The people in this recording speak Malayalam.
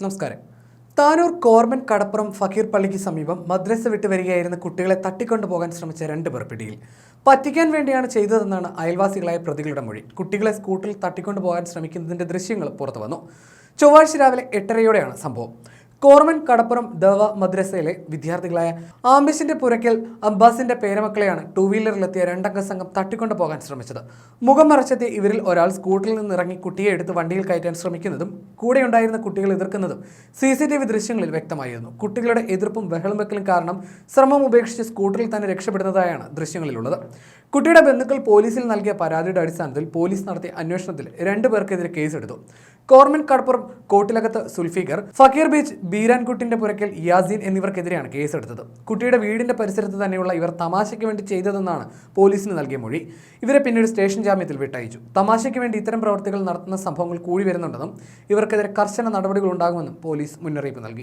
നമസ്കാരം. താനൂർ കോർമൻ കടപ്പുറം ഫക്കീർ പള്ളിക്ക് സമീപം മദ്രസ വിട്ട് വരികയായിരുന്ന കുട്ടികളെ തട്ടിക്കൊണ്ടുപോകാൻ ശ്രമിച്ച രണ്ട് പേർ പിടിയിൽ. പറ്റിക്കാൻ വേണ്ടിയാണ് ചെയ്തതെന്നാണ് അയൽവാസികളായ പ്രതികളുടെ മൊഴി. കുട്ടികളെ സ്കൂട്ടിൽ തട്ടിക്കൊണ്ടുപോകാൻ ശ്രമിക്കുന്നതിന്റെ ദൃശ്യങ്ങൾ പുറത്തു വന്നു ചൊവ്വാഴ്ച രാവിലെ എട്ടരയോടെയാണ് സംഭവം. കോർമൻ കടപ്പുറം ദവ മദ്രസയിലെ വിദ്യാർത്ഥികളായ ആംബിസിന്റെ പുരക്കൽ അബ്ബാസിന്റെ പേരമക്കളെയാണ് ടൂ വീലറിലെത്തിയ രണ്ടംഗ സംഘം തട്ടിക്കൊണ്ടു പോകാൻ ശ്രമിച്ചത്. മുഖം മറച്ചെത്തിയ ഇവരിൽ ഒരാൾ സ്കൂട്ടറിൽ നിന്ന് ഇറങ്ങി കുട്ടിയെ എടുത്ത് വണ്ടിയിൽ കയറ്റാൻ ശ്രമിക്കുന്നതും കൂടെ ഉണ്ടായിരുന്ന കുട്ടികൾ എതിർക്കുന്നതും സി സി ടി വി ദൃശ്യങ്ങളിൽ വ്യക്തമായിരുന്നു. കുട്ടികളുടെ എതിർപ്പും ബഹളം വെക്കലും കാരണം ശ്രമം ഉപേക്ഷിച്ച് സ്കൂട്ടറിൽ തന്നെ രക്ഷപ്പെടുന്നതായാണ് ദൃശ്യങ്ങളിലുള്ളത്. കുട്ടിയുടെ ബന്ധുക്കൾ പോലീസിൽ നൽകിയ പരാതിയുടെ അടിസ്ഥാനത്തിൽ പോലീസ് നടത്തിയ അന്വേഷണത്തിൽ രണ്ടുപേർക്കെതിരെ കേസെടുത്തു. കോർമൻ കടപ്പുറം കോട്ടിലകത്ത് സുൽഫീഖർ ഫക്കീർ ബീച്ച് ബീരാൻകുട്ടിന്റെ പുരക്കൽ യാസീൻ എന്നിവർക്കെതിരെയാണ് കേസെടുത്തത്. കുട്ടിയുടെ വീടിന്റെ പരിസരത്ത് തന്നെയുള്ള ഇവർ തമാശയ്ക്ക് വേണ്ടി ചെയ്തതെന്നാണ് പോലീസിന് നൽകിയ മൊഴി. ഇവരെ പിന്നീട് സ്റ്റേഷൻ ജാമ്യത്തിൽ വിട്ടയച്ചു. തമാശയ്ക്ക് വേണ്ടി ഇത്തരം പ്രവർത്തികൾ നടത്തുന്ന സംഭവങ്ങൾ കൂടി വരുന്നുണ്ടെന്നും ഇവർക്കെതിരെ കർശന നടപടികൾ ഉണ്ടാകുമെന്നും പോലീസ് മുന്നറിയിപ്പ് നൽകി.